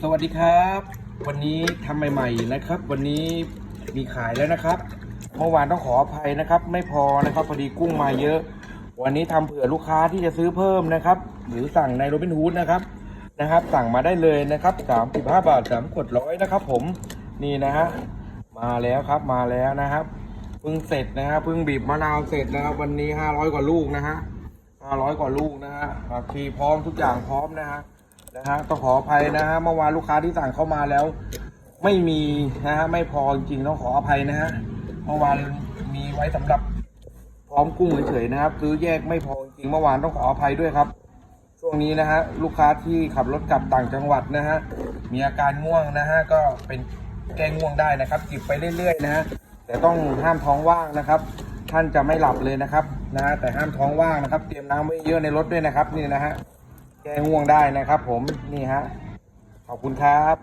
สวัสดีครับ วันนี้ทำใหม่ๆนะครับ วันนี้มีขายแล้วนะครับเมื่อวานต้องขออภัยนะครับ ไม่พอนะครับพอดีกุ้งมาเยอะ วันนี้ทำเผื่อลูกค้าที่จะซื้อเพิ่มนะครับ หรือสั่งในโรบินฮูดนะครับนะครับ สั่งมาได้เลยนะครับ35บาท3ขวดร้อยนะครับ ผมนี่นะฮะมาแล้วครับมาแล้วนะครับเพิ่งเสร็จนะครับเพิ่งบีบมะนาวเสร็จนะครับ วันนี้500กว่าลูกนะฮะ500กว่าลูกนะฮะผักชีพร้อมทุกอย่างพร้อมนะฮะ นะฮะต้องขออภัยนะฮะเมื่อวานลูกค้าที่สั่งเข้ามาแล้ว ไม่มีนะฮะไม่พอจริงๆต้องขออภัยนะฮะเมื่อวานมีไว้สำหรับพร้อมกุ้งเฉยๆนะครับ ซื้อแยกไม่พอจริงๆเมื่อวานต้องขออภัยด้วยครับ ช่วงนี้นะฮะลูกค้าที่ขับรถกลับต่างจังหวัดนะฮะมีอาการง่วงนะฮะก็เป็นแก้ง่วงได้นะครับจิบไปเรื่อยๆนะฮะแต่ต้องห้ามท้องว่างนะครับ ท่านจะไม่หลับเลยนะครับนะฮะแต่ห้ามท้องว่างนะครับ เตรียมน้ำไว้เยอะในรถด้วยนะครับนี่นะฮะ แก้ง่วงได้นะครับผมนี่ฮะขอบคุณครับ